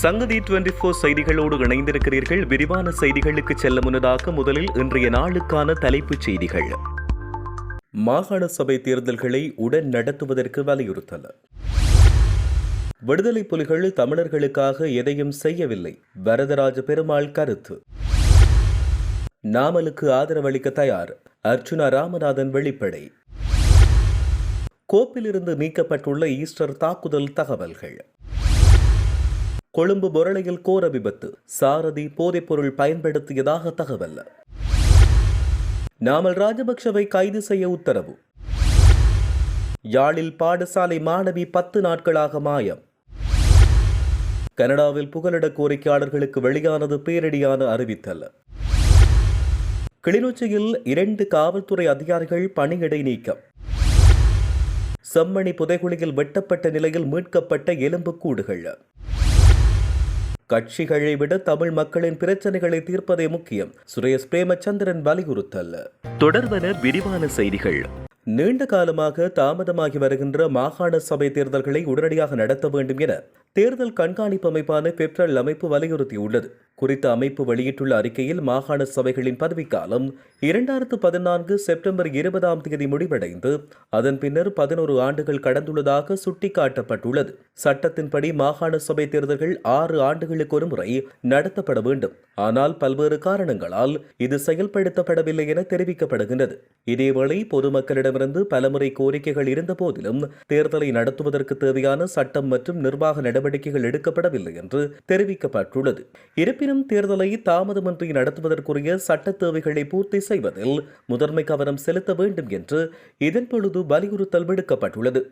சங்கதி twenty four செய்திகளோடு இணைந்திருக்கிறீர்கள். விரிவான செய்திகளுக்கு செல்ல முன்னதாக முதலில் இன்றைய நாளுக்கான தலைப்புச் செய்திகள். மாகாண சபை தேர்தல்களை உடன் நடத்துவதற்கு வலியுறுத்தல். விடுதலை புலிகள் தமிழர்களுக்காக எதையும் செய்யவில்லை. வரதராஜ பெருமாள் கருத்து. நாமலுக்கு ஆதரவளிக்க தயார். அர்ச்சுனா ராமநாதன் வெளிப்படை. கோப்பிலிருந்து நீக்கப்பட்டுள்ள ஈஸ்டர் தாக்குதல் தகவல்கள். கொழும்பு பொருளையில் கோர விபத்து. சாரதி போதைப்பொருள் பயன்படுத்தியதாக தகவல். நாமல் ராஜபக்ஷவை கைது செய்ய உத்தரவு. யாழில் பாடசாலை மாணவி பத்து நாட்களாக மாயம். கனடாவில் புகலிட கோரிக்கையாளர்களுக்கு வெளியானது பேரடியான அறிவித்தல். கிளிநொச்சியில் இரண்டு காவல்துறை அதிகாரிகள் பணியிடை நீக்கம். செம்மணி புதைகுழியில் வெட்டப்பட்ட நிலையில் மீட்கப்பட்ட எலும்புக்கூடுகள். கட்சிகளை விட தமிழ் மக்களின் பிரச்சனைகளை தீர்ப்பதே முக்கியம். சுரேஷ் பிரேமச்சந்திரன் வலியுறுத்தல். தொடர்வன விரிவான செய்திகள். நீண்ட காலமாக தாமதமாகி வருகின்ற மாகாண சபை தேர்தல்களை உடனடியாக நடத்த வேண்டும் என தேர்தல் கண்காணிப்பு அமைப்பான பெப்ரல் அமைப்பு வலியுறுத்தியுள்ளது. குறித்த அமைப்பு வெளியிட்டுள்ள அறிக்கையில் மாகாண சபைகளின் பதவிக்காலம் இரண்டாயிரத்து பதினான்கு செப்டம்பர் இருபதாம் தேதி முடிவடைந்து அதன் பின்னர் பதினோரு ஆண்டுகள் கடந்துள்ளதாக சுட்டிக்காட்டப்பட்டுள்ளது. சட்டத்தின்படி மாகாண சபை தேர்தல்கள் ஆறு ஆண்டுகளுக்கு ஒரு முறை நடத்தப்பட வேண்டும். ஆனால் பல்வேறு காரணங்களால் இது செயல்படுத்தப்படவில்லை என தெரிவிக்கப்படுகின்றது. இதேவேளை பொதுமக்களிடமிருந்து பலமுறை கோரிக்கைகள் இருந்த போதிலும் தேர்தலை நடத்துவதற்கு தேவையான சட்டம் மற்றும் நிர்வாக நடவடிக்கைகள் எடுக்கப்படவில்லை என்று தெரிவிக்கப்பட்டுள்ளது. இருப்பினும் தேர்தலை தாமதமின்றி நடத்துவதற்குரிய சட்ட தேவைகளை பூர்த்தி செய்வதில் முதன்மை கவனம் செலுத்த வேண்டும் என்று இதன் பொழுது வலியுறுத்தல் விடுக்கப்பட்டுள்ளது.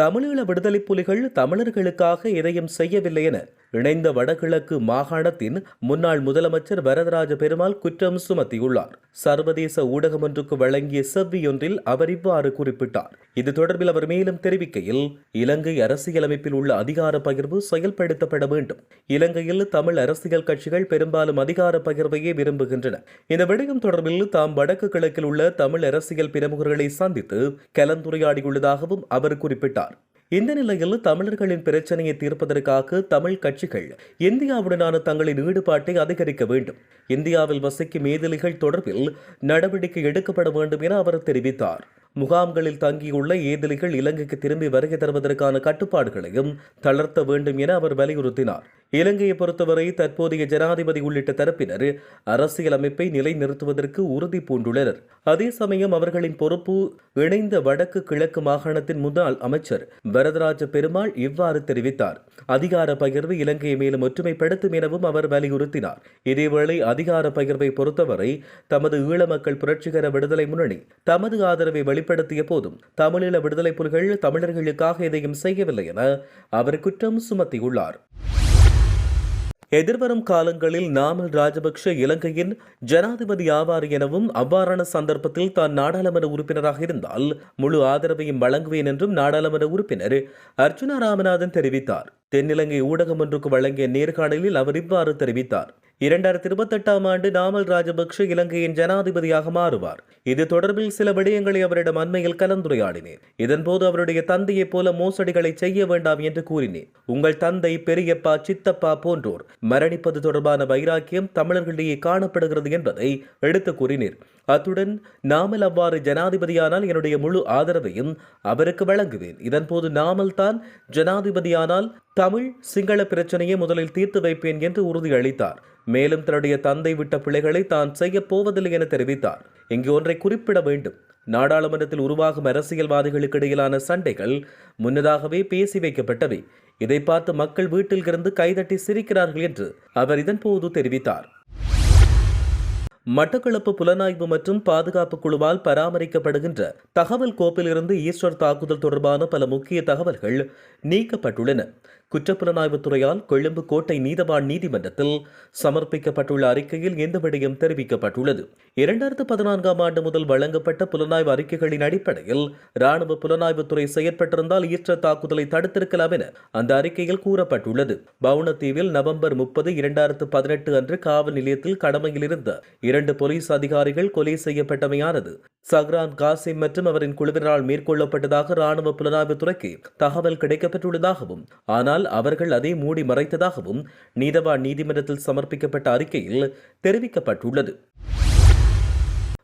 தமிழீழ விடுதலை புலிகள் தமிழர்களுக்காக எதையும் செய்யவில்லை என இணைந்த வடகிழக்கு மாகாணத்தின் முன்னாள் முதலமைச்சர் வரதராஜ பெருமாள் குற்றம் சுமத்தியுள்ளார். சர்வதேச ஊடகம் ஒன்றுக்கு வழங்கிய செவ்வியொன்றில் அவர் இவ்வாறு குறிப்பிட்டார். இது தொடர்பில் அவர் மேலும் தெரிவிக்கையில் இலங்கை அரசியலமைப்பில் உள்ள அதிகார பகிர்வு செயல்படுத்தப்பட வேண்டும். இலங்கையில் தமிழ் அரசியல் கட்சிகள் பெரும்பாலும் அதிகார பகிர்வையே விரும்புகின்றன. இந்த விடயம் தொடர்பில் தாம் வடக்கு கிழக்கில் உள்ள தமிழ் அரசியல் பிரமுகர்களை சந்தித்து கலந்துரையாடியுள்ளதாகவும் அவர் குறிப்பிட்டார். இந்த நிலையில் தமிழர்களின் பிரச்சனையை தீர்ப்பதற்காக தமிழ் கட்சிகள் இந்தியாவுடனான தங்களின் ஈடுபாட்டை அதிகரிக்க வேண்டும். இந்தியாவில் வசிக்கும் ஏதிலிகள் தொடர்பில் நடவடிக்கை எடுக்கப்பட வேண்டும் என அவர் தெரிவித்தார். முகாம்களில் தங்கியுள்ள ஏதிலிகள் இலங்கைக்கு திரும்பி வருகை தருவதற்கான கட்டுப்பாடுகளையும் தளர்த்த வேண்டும் என அவர் வலியுறுத்தினார். இலங்கையை பொறுத்தவரை தற்போதைய ஜனாதிபதி உள்ளிட்ட தரப்பினர் அரசியல் அமைப்பை நிலைநிறுத்துவதற்கு உறுதி பூண்டுள்ளனர். அதே சமயம் அவர்களின் பொறுப்பு இணைந்த வடக்கு கிழக்கு மாகாணத்தின் முன்னாள் அமைச்சர் வரதராஜ பெருமாள் இவ்வாறு தெரிவித்தார். அதிகார பகிர்வு இலங்கையை மேலும் ஒற்றுமைப்படுத்தும் எனவும் அவர் வலியுறுத்தினார். இதேவேளை அதிகார பகிர்வை பொறுத்தவரை தமது ஈழ மக்கள் புரட்சிகர விடுதலை முன்னணி தமது ஆதரவை வெளிப்படுத்திய போதும் தமிழீழ விடுதலை புலிகள் தமிழர்களுக்காக எதையும் செய்யவில்லை என அவர் குற்றம் சுமத்தியுள்ளார். எதிர்வரும் காலங்களில் நாமல் ராஜபக்ஷ இலங்கையின் ஜனாதிபதி ஆவார் எனவும் அவ்வாறான சந்தர்ப்பத்தில் தான் நாடாளுமன்ற உறுப்பினராக இருந்தால் முழு ஆதரவையும் வழங்குவேன் என்றும் நாடாளுமன்ற உறுப்பினர் அர்ச்சுனா ராமநாதன் தெரிவித்தார். தென்னிலங்கை ஊடகம் ஒன்றுக்கு வழங்கிய நேர்காணலில் அவர் இவ்வாறு தெரிவித்தார். இரண்டாயிரத்தி இருபத்தெட்டாம் ஆண்டு நாமல் ராஜபக்ஷ இலங்கையின் ஜனாதிபதியாக மாறுவார். இது தொடர்பில் சில விடயங்களை அவரிடம் அண்மையில் கலந்துரையாடினேன். இதன்போது அவருடைய தந்தையைப் போல மோசடிகளை செய்ய வேண்டாம் என்று கூறினேன். உங்கள் தந்தை பெரியப்பா சித்தப்பா போன்றோர் மரணிப்பது தொடர்பான வைராக்கியம் தமிழர்களிடையே காணப்படுகிறது என்பதை எடுத்து கூறினீர். அத்துடன் நாமல் அவ்வாறு ஜனாதிபதியானால் என்னுடைய முழு ஆதரவையும் அவருக்கு வழங்குவேன். இதன்போது நாமல் தான் ஜனாதிபதியானால் தமிழ் சிங்கள பிரச்சனையை முதலில் தீர்த்து வைப்பேன் என்று உறுதியளித்தார். மேலும் தன்னுடைய தந்தை விட்ட பிள்ளைகளை தான் செய்யப் போவதில்லை என தெரிவித்தார். இங்கு ஒன்றை குறிப்பிட வேண்டும். நாடாளுமன்றத்தில் உருவாகும் அரசியல்வாதிகளுக்கு இடையிலான சண்டைகள் முன்னதாகவே பேசி வைக்கப்பட்டவை. இதை பார்த்து மக்கள் வீட்டில் இருந்து கைதட்டி சிரிக்கிறார்கள் என்று அவர் இதன்போது தெரிவித்தார். மட்டக்களப்பு புலனாய்வு மற்றும் பாதுகாப்பு குழுவால் பராமரிக்கப்படுகின்ற தகவல் கோப்பிலிருந்து ஈஸ்டர் தாக்குதல் தொடர்பான பல முக்கிய தகவல்கள் நீக்கப்பட்டுள்ளன. குற்றப்புலனாய்வுத் துறையால் கொழும்பு கோட்டை நீதவான் நீதிமன்றத்தில் சமர்ப்பிக்கப்பட்டுள்ள அறிக்கையில் இந்த விடயம் தெரிவிக்கப்பட்டுள்ளது. இரண்டாயிரத்து பதினான்காம் ஆண்டு முதல் வழங்கப்பட்ட புலனாய்வு அறிக்கைகளின் அடிப்படையில் ராணுவ புலனாய்வுத்துறை செயற்பட்டிருந்தால் ஈஸ்டர் தாக்குதலை தடுத்திருக்கலாம் என அந்த அறிக்கையில் கூறப்பட்டுள்ளது. பவுனத்தீவில் நவம்பர் முப்பது இரண்டாயிரத்து பதினெட்டு அன்று காவல் நிலையத்தில் கடமையில் இருந்த இரண்டு போலீஸ் அதிகாரிகள் கொலை செய்யப்பட்டமையானது. சஹ்ரான் காசிம் மற்றும் அவரின் குழுவினரால் மேற்கொள்ளப்பட்டதாக ராணுவ புலனாய்வுத்துறைக்கு தகவல் கிடைக்கப்பட்டுள்ளதாகவும் ஆனால் அவர்கள் அதை மூடி மறைத்ததாகவும் நீதவான் நீதிமன்றத்தில் சமர்ப்பிக்கப்பட்ட அறிக்கையில் தெரிவிக்கப்பட்டுள்ளது.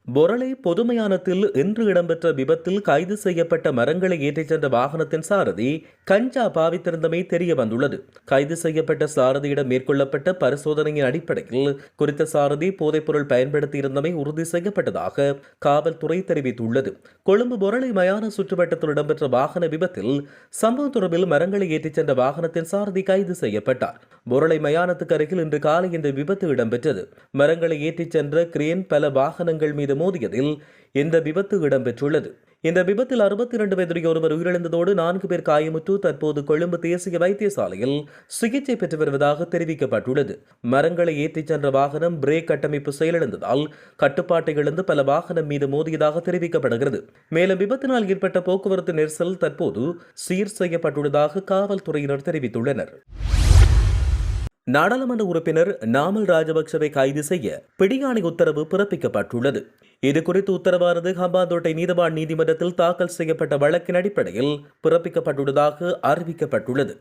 பொரளை பொதுமையானத்தில் இன்று இடம்பெற்ற விபத்தில் கைது செய்யப்பட்ட மரங்களை ஏற்றிச் சென்ற வாகனத்தின் சாரதி கஞ்சா பாவித்திருந்தமை தெரிய வந்துள்ளது கைது செய்யப்பட்ட சாரதியிடம் மேற்கொள்ளப்பட்ட பரிசோதனையின் அடிப்படையில் குறித்த சாரதி போதைப்பொருள் பயன்படுத்தியிருந்தமை உறுதி செய்யப்பட்டதாக காவல்துறை தெரிவித்துள்ளது. கொழும்பு பொரளை மயான சுற்றுவட்டத்தில் இடம்பெற்ற வாகன விபத்தில் சம்பவ தொடர்பில் மரங்களை ஏற்றிச் சென்ற வாகனத்தின் சாரதி கைது செய்யப்பட்டார். பொரளை மயானத்துக்கு அருகில் இன்று காலை இந்த விபத்து இடம்பெற்றது. மரங்களை ஏற்றிச் சென்ற கிரேன் பல வாகனங்கள் மீது மோதியதில் இந்த விபத்து இடம்பெற்றுள்ளது. இந்த விபத்தில் அறுபத்தி இரண்டு வயதுடைய ஒருவர் உயிரிழந்ததோடு நான்கு பேர் காயமுற்று தற்போது கொழும்பு தேசிய வைத்தியசாலையில் சிகிச்சை பெற்று வருவதாக தெரிவிக்கப்பட்டுள்ளது. மரங்களை ஏற்றிச் சென்ற வாகனம் பிரேக் கட்டமைப்பு செயலிழந்ததால் கட்டுப்பாட்டை இழந்து பல வாகனம் மீது மோதியதாக தெரிவிக்கப்படுகிறது. மேலும் விபத்தினால் ஏற்பட்ட போக்குவரத்து நெரிசல் தற்போது சீர் செய்யப்பட்டுள்ளதாக காவல்துறையினர் தெரிவித்துள்ளனர். நாடாளுமன்ற உறுப்பினர் நாமல் ராஜபக்சவை கைது செய்ய பிடியாணை உத்தரவு பிறப்பிக்கப்பட்டுள்ளது. இது குறித்து உத்தரவானது ஹம்பாந்தோட்டை நீதவான் நீதிமன்றத்தில் தாக்கல் செய்யப்பட்ட வழக்கின் அடிப்படையில் பிறப்பிக்கப்பட்டுள்ளதாக அறிவிக்கப்பட்டுள்ளது.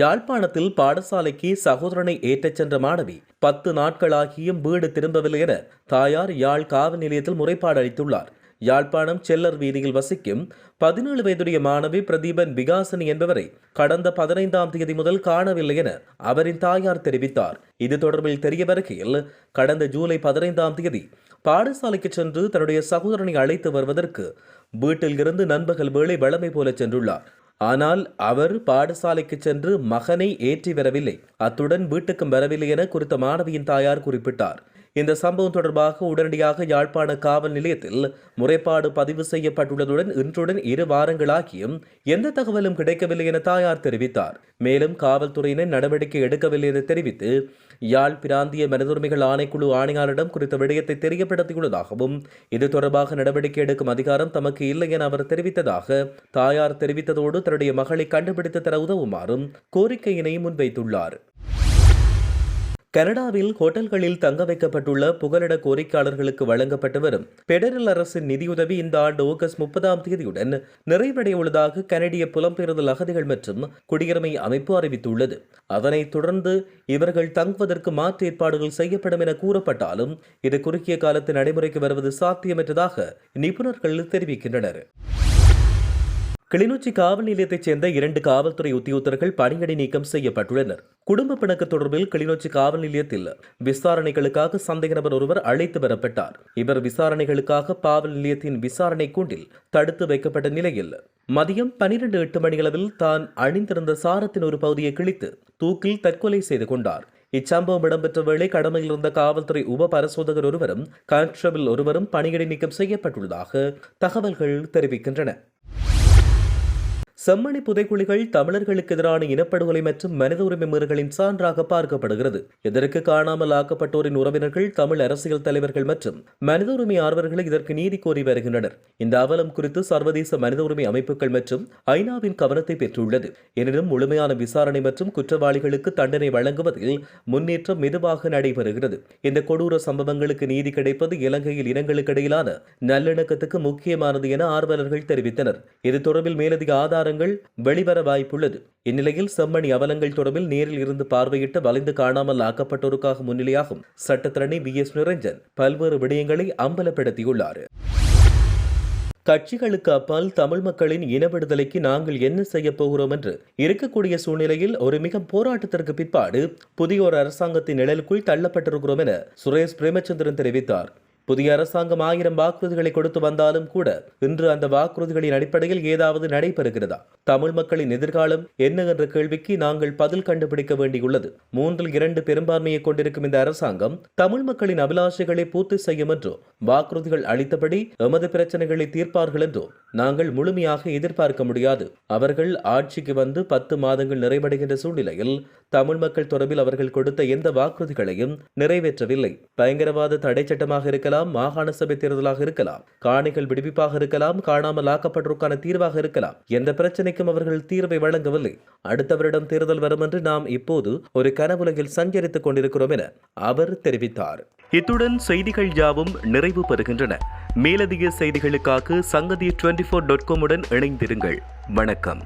யாழ்ப்பாணத்தில் பாடசாலைக்கு சகோதரனை ஏற்றச் சென்ற மாணவி பத்து நாட்களாகியும் வீடு திரும்பவில்லை என தாயார் யாழ் காவல் நிலையத்தில் முறைப்பாடு அளித்துள்ளார். யாழ்ப்பாணம் செல்லர் வீதியில் வசிக்கும் பதினேழு வயதுடைய மாணவி பிரதீபன் விகாசனி என்பவரை கடந்த பதினைந்தாம் தேதி முதல் காணவில்லை என அவரின் தாயார் தெரிவித்தார். இது தொடர்பில் தெரிய வருகையில் கடந்த ஜூலை பதினைந்தாம் தேதி பாடசாலைக்கு சென்று தன்னுடைய சகோதரனை அழைத்து வருவதற்கு வீட்டில் இருந்து நண்பகல் வேளை வழமை போல சென்றுள்ளார். ஆனால் அவர் பாடசாலைக்கு சென்று மகனை ஏற்றி வரவில்லை. அத்துடன் வீட்டுக்கும் வரவில்லை என குறித்த மாணவியின் தாயார் குறிப்பிட்டார். இந்த சம்பவம் தொடர்பாக உடனடியாக யாழ்ப்பாண காவல் நிலையத்தில் முறைப்பாடு பதிவு செய்யப்பட்டுள்ளதுடன் இன்றுடன் இரு வாரங்களாகியும் எந்த தகவலும் கிடைக்கவில்லை என தாயார் தெரிவித்தார். மேலும் காவல்துறையினர் நடவடிக்கை எடுக்கவில்லை என தெரிவித்து யாழ் பிராந்திய மனிதுரிமைகள் ஆணைக்குழு ஆணையாளரிடம் குறித்த விடயத்தை தெரியப்படுத்தியுள்ளதாகவும் இது தொடர்பாக நடவடிக்கை எடுக்கும் அதிகாரம் தமக்கு இல்லை என அவர் தெரிவித்ததாக தாயார் தெரிவித்ததோடு தன்னுடைய மகளை கண்டுபிடித்து தர உதவுமாறும் கோரிக்கையினை முன்வைத்துள்ளார். கனடாவில் ஹோட்டல்களில் தங்க வைக்கப்பட்டுள்ள புகலிட கோரிக்கையாளர்களுக்கு வழங்கப்பட்டு வரும் பெடரல் அரசின் நிதியுதவி இந்த ஆண்டு ஆகஸ்ட் முப்பதாம் தேதியுடன் நிறைவடையுள்ளதாக கனடிய புலம்பெயர்தல் அகதிகள் மற்றும் குடியுரிமை அமைப்பு அறிவித்துள்ளது. அதனைத் தொடர்ந்து இவர்கள் தங்குவதற்கு மாற்று ஏற்பாடுகள் செய்யப்படும் என கூறப்பட்டாலும் இது குறுகிய காலத்தில் நடைமுறைக்கு வருவது சாத்தியமற்றதாக நிபுணர்கள் தெரிவிக்கின்றனர். கிளிநொச்சி காவல் நிலையத்தைச் சேர்ந்த இரண்டு காவல்துறை உத்தியோகத்தர்கள் பணியடை நீக்கம் செய்யப்பட்டுள்ளனர். குடும்ப பிணக்கு தொடர்பில் கிளிநொச்சி காவல் நிலையத்தில் விசாரணைகளுக்காக சந்தேக நபர் ஒருவர் அழைத்து வரப்பட்டார். இவர் விசாரணைகளுக்காக காவல் நிலையத்தின் விசாரணை கூண்டில் தடுத்து வைக்கப்பட்ட நிலையில் மதியம் பனிரெண்டு எட்டு மணியளவில் தான் அணிந்திருந்த சாரத்தின் ஒரு பகுதியை கிழித்து தூக்கில் தற்கொலை செய்து கொண்டார். இச்சம்பவம் இடம்பெற்ற வேளை கடமையில் இருந்த காவல்துறை உப பரிசோதகர் ஒருவரும் கான்ஸ்டபிள் ஒருவரும் பணியிடை நீக்கம் செய்யப்பட்டுள்ளதாக தகவல்கள் தெரிவிக்கின்றன. செம்மணி புதைக்குழிகள் தமிழர்களுக்கு எதிரான இனப்படுகொலை மற்றும் மனித உரிமை மீறல்களின் சான்றாக பார்க்கப்படுகிறது. இதற்கு காணாமல் ஆக்கப்பட்டோரின் உறவினர்கள் தமிழ் அரசியல் தலைவர்கள் மற்றும் மனித உரிமை ஆர்வலர்கள் இதற்கு நீதி கோரி வருகின்றனர். இந்த அவலம் குறித்து சர்வதேச மனித உரிமை அமைப்புகள் மற்றும் ஐநாவின் கவனத்தை பெற்றுள்ளது. எனினும் முழுமையான விசாரணை மற்றும் குற்றவாளிகளுக்கு தண்டனை வழங்குவதில் முன்னேற்றம் மெதுவாக நடைபெறுகிறது. இந்த கொடூர சம்பவங்களுக்கு நீதி கிடைப்பது இலங்கையில் இனங்களுக்கு இடையிலான நல்லிணக்கத்துக்கு முக்கியமானது என ஆர்வலர்கள் தெரிவித்தனர். இது தொடர்பில் மேலதிக ஆதார ஆதாரங்கள் வெளிவர வாய்ப்புள்ளது. இந்நிலையில் செம்மணி அவலங்கள் தொடர்பில் நேரில் இருந்து பார்வையிட்டு வலிந்து காணாமல் ஆக்கப்பட்டோருக்காக முன்னிலையாகும் சட்டத்தரணி வி எஸ் நிரஞ்சன் பல்வேறு விடயங்களை அம்பலப்படுத்தியுள்ளார். கட்சிகளுக்கு அப்பால் தமிழ் மக்களின் இன விடுதலைக்கு நாங்கள் என்ன செய்ய போகிறோம் என்று இருக்கக்கூடிய சூழ்நிலையில் ஒரு மிக போராட்டத்திற்கு பிற்பாடு புதிய ஒரு அரசாங்கத்தின் நிழலுக்குள் தள்ளப்பட்டிருக்கிறோம் என சுரேஷ் பிரேமச்சந்திரன் தெரிவித்தார். புதிய அரசாங்கம் ஆயிரம் வாக்குறுதிகளை கொடுத்து வந்தாலும் கூட இன்று அந்த வாக்குறுதிகளின் அடிப்படையில் ஏதாவது நடைபெறுகிறதா? தமிழ் மக்களின் எதிர்காலம் என்ன என்ற கேள்விக்கு நாங்கள் பதில் கண்டுபிடிக்க வேண்டியுள்ளது. மூன்றில் இரண்டு பெரும்பான்மையை கொண்டிருக்கும் இந்த அரசாங்கம் தமிழ் மக்களின் அபிலாஷைகளை பூர்த்தி செய்யும் என்றோ வாக்குறுதிகள் அளித்தபடி எமது பிரச்சனைகளை தீர்ப்பார்கள் என்றோ நாங்கள் முழுமையாக எதிர்பார்க்க முடியாது. அவர்கள் ஆட்சிக்கு வந்து பத்து மாதங்கள் நிறைவடைகின்ற சூழ்நிலையில் தமிழ் மக்கள் தொடர்பில் அவர்கள் கொடுத்த எந்த வாக்குறுதிகளையும் நிறைவேற்றவில்லை. பயங்கரவாத தடை சட்டமாக இருக்கலாம் இருக்கலாம் மாகாண சபை தேர்தலாக இருக்கலாம் காணிகள் விடுவிப்பாக இருக்கலாம் காணாமல் ஆக்கப்பட்டோருக்கான தீர்வாக இருக்கலாம். எந்த பிரச்சனைக்கும் அவர்கள் தீர்வை வழங்கவில்லை. அடுத்த வருடம் தேர்தல் வரும் என்று நாம் இப்போது ஒரு கனவுலகில் சஞ்சரித்துக் கொண்டிருக்கிறோம் என அவர் தெரிவித்தார். இத்துடன் செய்திகள் யாவும் நிறைவு பெறுகின்றன. மேலதிக செய்திகளுக்காக சங்கதி டுவெண்டி ஃபோர் டாட் காமுடன் இணைந்திருங்கள். வணக்கம்.